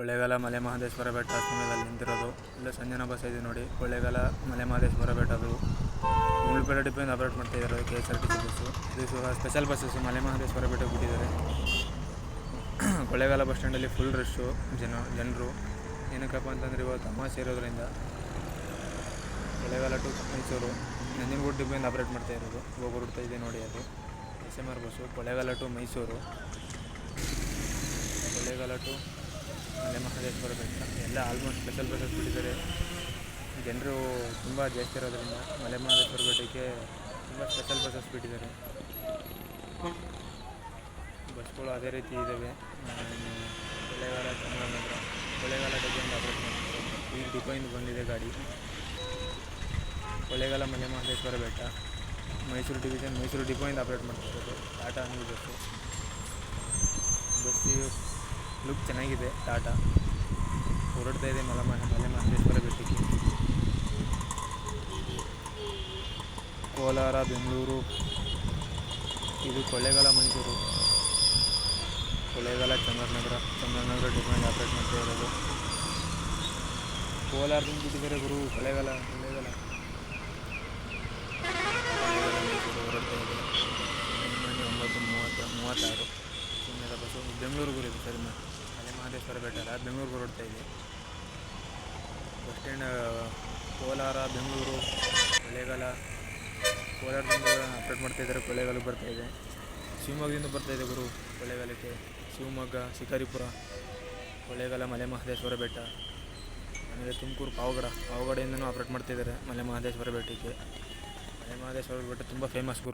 ಕೊಳ್ಳೇಗಾಲ ಮಲೆ ಮಹದೇಶ್ವರ ಬೆಟ್ಟ ಸಮಯದಲ್ಲಿ ನಿಂತಿರೋದು. ಇಲ್ಲ ಸಂಜನಾ ಬಸ್ ಇದೆ ನೋಡಿ. ಕೊಳ್ಳೇಗಾಲ ಮಲೆ ಮಹದೇಶ್ವರ ಬೆಟ್ಟದು ಮುಳ್ಳುಪೇಟೆ ಡಿಪೋಯಿಂದ ಆಪರೇಟ್ ಮಾಡ್ತಾ ಇದ್ದಾರೆ K S R T C bus. ಇದು ಸ್ಪೆಷಲ್ ಬಸ್ಸಸ್ಸು ಮಲೆ ಮಹದೇಶ್ವರ ಬೆಟ್ಟಕ್ಕೆ ಬಿಟ್ಟಿದ್ದಾರೆ. ಕೊಳ್ಳೇಗಾಲ ಬಸ್ ಸ್ಟ್ಯಾಂಡಲ್ಲಿ ಫುಲ್ ರಶ್ಶು ಜನ, ಜನರು. ಏನಕ್ಕಪ್ಪ ಅಂತಂದರೆ ಇವಾಗ ತಮಾಷೆ ಇರೋದ್ರಿಂದ ಕೊಳ್ಳೇಗಾಲ ಟು ಮೈಸೂರು ನಂಜನಗೂಡು ಡಿಪೋಯಿಂದ ಆಪರೇಟ್ ಮಾಡ್ತಾ ಇರೋದು. ಇವಾಗ ಹೊರಡ್ತಾ ಇದೆ ನೋಡಿ ಅದು. S M R bus Kollegal to Mysuru. Kollegal to Male Mahadeshwara ಬರಬೇಕು? ಎಲ್ಲ ಆಲ್ಮೋಸ್ಟ್ ಸ್ಪೆಷಲ್ ಬಸ್ಸಸ್ ಬಿಟ್ಟಿದ್ದಾರೆ. ಜನರು ತುಂಬ ಜಾಸ್ತಿ ಇರೋದ್ರಿಂದ ಮಲೆ ಮಹದೇಶ್ವರ ಬೆಟ್ಟಕ್ಕೆ ತುಂಬ ಸ್ಪೆಷಲ್ ಬಸ್ಸಸ್ ಬಿಟ್ಟಿದ್ದಾರೆ. ಬಸ್ಗಳು ಅದೇ ರೀತಿ ಇದ್ದಾವೆ ಕೊಳೆಗಾಲ ಚಾಮರಾಜನಗರ ಕೊಳ್ಳೇಗಾಲ ಆಪರೇಟ್ ಮಾಡಿದ್ದಾರೆ ಈಗ ಡಿಪೋಯಿಂದ ಬಂದಿದೆ ಗಾಡಿ. ಕೊಳ್ಳೇಗಾಲ ಮಲೆ ಮಹದೇಶ್ವರ ಬೆಟ್ಟ ಮೈಸೂರು ಡಿವಿಷನ್ ಮೈಸೂರು ಡಿಪೋಯಿಂದ ಆಪರೇಟ್ ಮಾಡ್ತಿರೋದು. ಟಾಟಾ ನ್ಯೂ ಬಸ್ಸು ಬಸ್ಸಿ ಲುಕ್ ಚೆನ್ನಾಗಿದೆ ಟಾಟಾ ಹೊರಡ್ತಾ ಇದೆ ಮಲೆ ಮಲೆ ಮಹದೇಶ್ವರ ಬೆಟ್ಟಕ್ಕೆ. ಕೋಲಾರ, ಬೆಂಗಳೂರು. ಇದು ಕೊಳ್ಳೇಗಾಲ ಮೈಸೂರು ಕೊಳ್ಳೇಗಾಲ, ಚಂದ್ರನಗರ. ಚಂದ್ರನಗರ ಡಿಫ್ರೆಂಟ್ ಆಪ್ರೇಟ್ ಮಾಡ್ತಾ ಇರೋದು. ಕೋಲಾರದಿಂದ ಬಿಟ್ಟಿದ್ದಾರೆ ಗುರು. ಕೊಳ್ಳೇಗಾಲ ಕೊಳ್ಳೇಗಾಲ. ಒಂಬತ್ತು, ಮೂವತ್ತ, ಮೂವತ್ತಾರು. ಬೆಂಗಳೂರು ಗುರು ಸರಿ ಮಲೆ ಬೆಟ್ಟ ಅಲ್ಲ ಬೆಂಗಳೂರಿಗೆ ಹೊರಡ್ತಾ ಇದೆ ಬಸ್ ಸ್ಟ್ಯಾಂಡ್, ಕೋಲಾರ, ಬೆಂಗಳೂರು ಕೊಳ್ಳೇಗಾಲ ಕೋಲಾರದಿಂದ ಆಪ್ರೇಟ್ ಮಾಡ್ತಾ ಇದ್ದಾರೆ ಕೊಳ್ಳೇಗಾಲಕ್ಕೆ ಬರ್ತಾ ಇದೆ. ಶಿವಮೊಗ್ಗದಿಂದ ಬರ್ತಾ ಇದೆ ಗುರು ಕೊಳ್ಳೇಗಾಲಕ್ಕೆ ಶಿವಮೊಗ್ಗ, ಶಿಕಾರಿಪುರ ಕೊಳ್ಳೇಗಾಲ ಮಲೆ ಮಹದೇಶ್ವರ ಬೆಟ್ಟ. ಆಮೇಲೆ ತುಮಕೂರು, ಪಾವಗಡ. ಪಾವಗಡೆಯಿಂದನೂ ಆಪ್ರೇಟ್ ಮಾಡ್ತಿದ್ದಾರೆ ಮಲೆ ಮಹದೇಶ್ವರ ಬೆಟ್ಟಕ್ಕೆ. ಮಲೆ ಮಹದೇಶ್ವರ ಬೆಟ್ಟ ತುಂಬ ಫೇಮಸ್ ಗುರು.